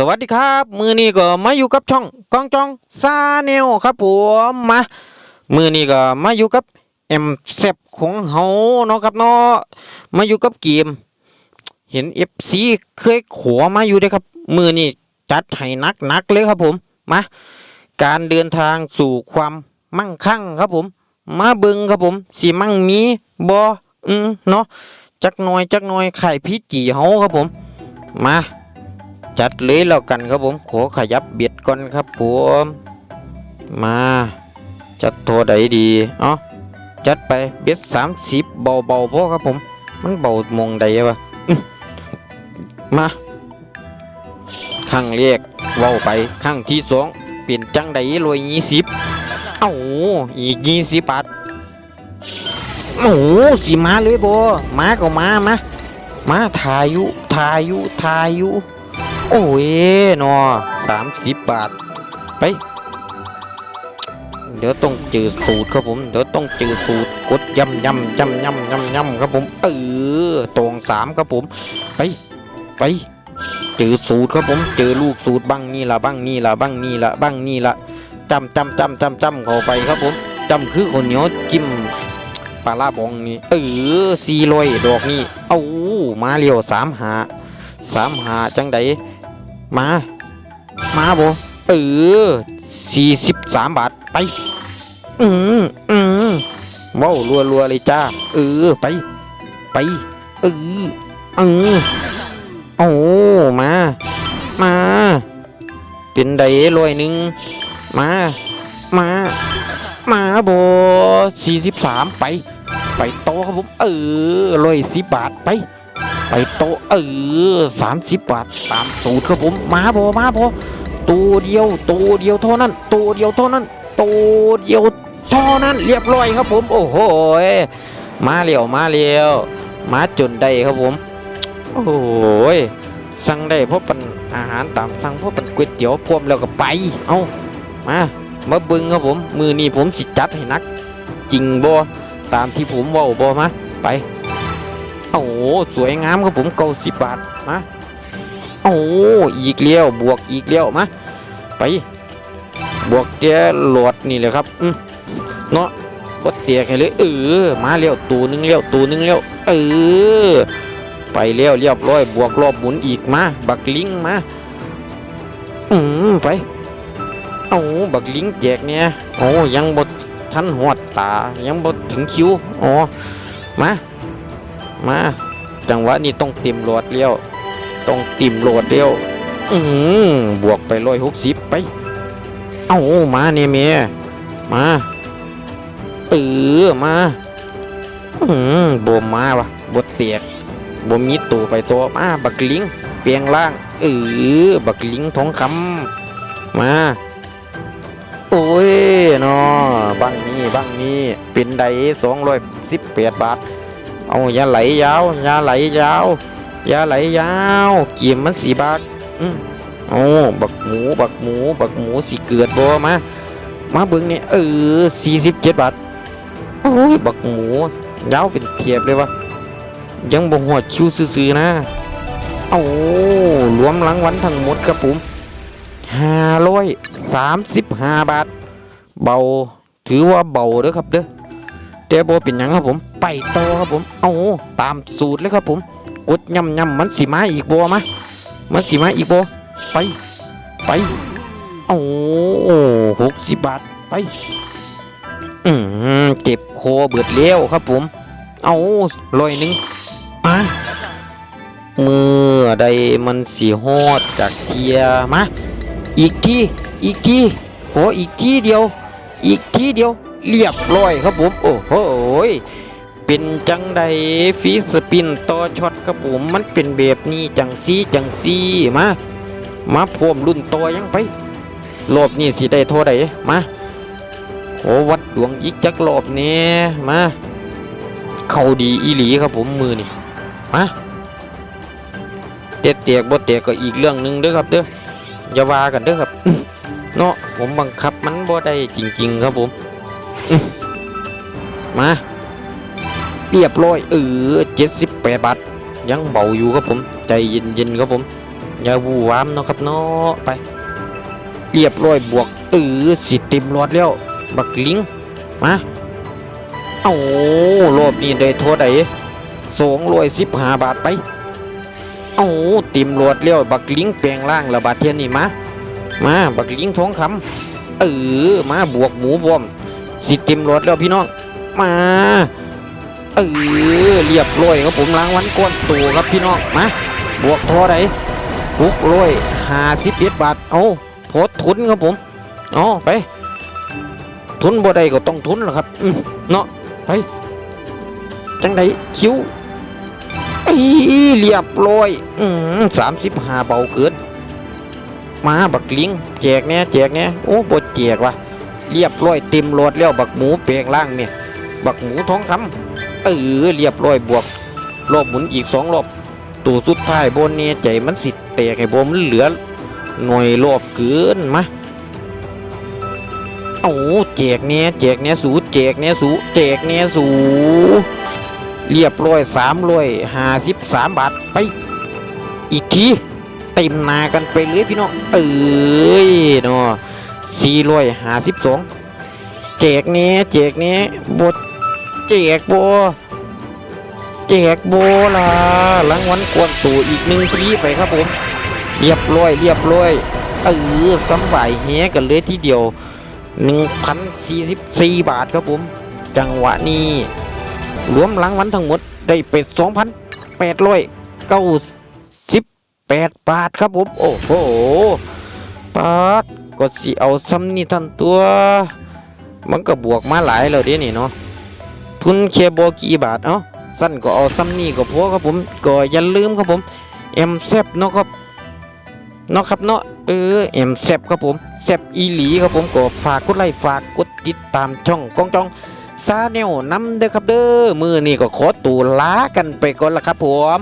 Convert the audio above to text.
สวัสดีครับ มือนี้ก็มาอยู่กับช่องกองจองซาเนลครับผมมามือนี้ก็มาอยู่กับเอ็มเซฟของเฮาเนาะครับเนาะมาอยู่กับเกม เห็นเอฟซีเคยขอมาอยู่เด้อครับ มือนี้จัดให้นักนักเลยครับผมมาการเดินทางสู่ความมั่งคั่งครับผม มาเบิงครับผมสีมั่งมีบออืมเนาะจักหน่อยจักหน่อยไข่พี่จีเฮาครับผม มา จัดเลยแล้วกันครับผมขอขยับเบียดก่อนครับผมมาจัดโทรใดดีเอ๋อจัดไปเบียดสามสิบเบาเบาพอครับผม มันเบามงใดวะมาครั้งแรกเว้าไปครั้งที่สองเปลี่ยนจังใดรวยยี่สิบเอ้าอีกยี่สิบบาทโอ้สิมาเลยโบมาก็มามามาทายุทายุทายุ โอ้ยนอสามสิบบาท ไป เดี๋ยวต้องจืดสูตรครับผม เดี๋ยวต้องจืดสูตร กดยำยำยำยำยำยำครับผม เออตรงสามครับผม ไป ไป จืดสูตรครับผม เจอลูกสูตรบ้างนี่ละบ้างนี่ละบ้างนี่ละบ้างนี่ละจำจำจำจำจำเข้าไปครับผมจำคือคนเหนียวจิ้มปลาลาบองนี่ เออซีลอยดอกนี่ เอามาเร็วสามหาสามหาจังใด มา มาบ่เออสี่สิบสามบาทไป อืมอืมว้าวรัวรัวเลยจ้า เออ ไป ไป เออเออโอ้มา มา เป็นไดร้อยหนึ่งมา มา มาบสี่สิบสามไป ไปโตครับผม เออร้อยสิบบาทไป ไปโตเออสามสิบบาทตามสูตรครับผมมาพอมาพอตัวเดียวตัวเดียวเท่านั้นตัวเดียวเท่านั้นตัวเดียวเท่านั้นเรียบร้อยครับผมโอ้โหยมาเร็วมาเร็วมาจนได้ครับผมโอ้โหยสั่งได้เพราะเป็นอาหารตามสั่งเพราะเป็นก๋วยเตี๋ยวพร้อมแล้วก็ไปเอามามาบึงครับผมมือนี้ผมสิจัดให้นัก จริงบ่ตามที่ผมว่าบ่มาไป โอ้โหสวยงามครับผมเก้าสิบบาทมาโอ้โหอีกเลี้ยวบวกอีกเลี้ยวมาไป บวกเตี้ยหลดนี่เลยครับอืมเนาะก็เตี้ยแค่เลยเออมาเลี้ยวตูหนึงเลี้ยวตูหนึงเลี้ยวเออไปเลี้ยวเรียบร้อย บวกรอบหมุนอีกมาบักลิงมาอืมไปโอ้บักลิงแจกเนี่ยโอ้ยังบดทันหอดตายังบดถึงคิวอ๋อมา มาจังหวะนี้ต้องติมโหลดเลี้ยวต้องติมโหลดเลี้ยวอืมบวกไปร้อยหกสิบไป เอามาเนี่ยเมียมาเออมาอืมบมมาวะบดเตียกบมีตัวไปตัวมาบักลิงเปลียงล่างเออบักลิงทองคำมาโอ้ยเนาะบังนี้บังนี้เป็นไดสองร้อยสิบแปดบาท เอาอย่าไหลยาวอย่าไหลยาวอย่าไหลยาวเกี่ยมมันสีบาทอืมโอ้บักหมูบักหมูบักหมูสิเกิดบ่มามาเบิ่งเนี่ยเออสี่สิบเจ็ดบาทโอ้ยบักหมูยาวเป็นเทียบเลยวะยังบ่หัวคิวซื่อๆนะเอารวมรางวัลทั้งหมดครับผมห้าร้อยสามสิบห้าบาท เบาถือว่าเบาเด้อครับเด้อเตโบเป็นยังครับผม ไปต่อครับผมเอาตามสูตรเลยครับผม กดย่ำย่ำมันสีมาอีกบัวมะมันสีมาอีกบัวไปไปโอ้หกสิบบาทไปอืมเจ็บคอเบิดเลี้ยวครับผม เอาลอยหนึ่งมาเมื่อใดมันสีฮอดจากเทียมาอีกทีอีกทีขออีกทีเดียว อีกทีเดียวเรียบร้อยครับผม โอ้โห เป็นจังใดฟีสปินต่อช็อตครับผมมันเป็นแบบนี้จังซีจังซีมามาพรวมรุ่นต่อยังไปรอบนี้สิได้โทษใดมาขอวัดดวงอีกจักรอบนี้มาเข้าดีอีหลีครับผมมือนี่มาเตียกเตียกบ่เตียกก็อีกเรื่องหนึ่งเด้อครับเด้ออย่าว่ากันเด้อครับเนาะผมบังคับมันบ่ได้จริง ๆ ครับผมมา เรียบร้อยเออเจ็ดสิบแปดบาทยังเบาอยู่ครับผมใจเย็นๆครับผมอย่าวูวามเนาะครับเนาะไป เรียบร้อยบวกเออสิเต็มรอดแล้วบักลิงมาเอารอบนี้ได้โทษไอ้สองร้อยสิบห้าบาทไปเอาต็มรอดแล้วบักลิงแปลงร่างระบาดเทียนนี่มา มาบักลิงท้องคำเออมาบวกหมูบอมสิต็มรถแล้วพี่น้อง มา เออเรียบร้อยครับผมล้างวันก้อนตัวครับพี่น้องมาบวกเทอไดหกร้อยห้าสิบเอ็ดบาทเอาพอทุนครับผมเอไป ทุนบ่ได้ก็ต้องทุนแหละครับอืมเนาะไปจังไดคิ้วอีเรียบร้อยอืมสามสิบห้าเบาเกินมาบักลิงแจกเนี่ยแจกเนี่ยโอ้บดแจกว่ะเรียบร้อยเต็มรถแล้วบักหมูแปลงร่างเนี่ย บักหมูท้องคำ เออเรียบร้อยบวก รอบหมุนอีกสองรอบตัวสุดท้ายบนเนี่ยใจมันสิแตกให้บมมันเหลือหน่วยรอบเกินมาโอ้แจกเนี่ยแจกเนี่ยสูแจกเนี่ยสูแจกเนี่ยสู เรียบร้อยสามร้อยห้าสิบสามบาทไป อีกทีเต็มนากันไปเลยพี่น้องเอ้ยเนาะสี่ร้อยห้าสิบสองแจกเนี้ยแจกเนี้ยบท แจกโบแจกโบล่ะรางวัลกวนตัวอีกหนึ่งทีไปครับผมเรียบร้อยเรียบร้อยเออสำบายแฮกันเลยทีเดียวหนึ่งพันสี่สิบสี่บาทครับผม จังหวะนี้ รวมรางวัลทั้งหมดได้เป็ดสองพันแปดร้อยเก้าสิบแปดบาทครับผม โอ้โหปาดก็สิเอาซ้ำนี่ทันตัว มันก็บวกมาหลายแล้วเด้นี่เนาะ ทุนเคโบกี่บาทเอ้าสั้นก็เอาซ้ำนี่ก็พอครับผมก็อย่าลืมครับผมเอ็มแซบเนาะครับเนาะครับเนาะเออเอ็มแซบครับผมแซบอีหลีครับผมก็ฝากกดไลค์ฝากกดติดตามช่องกองจองซาแนลนำเด้อครับเด้อมือนี่ก็ขอตูลากันไปก่อนละครับผม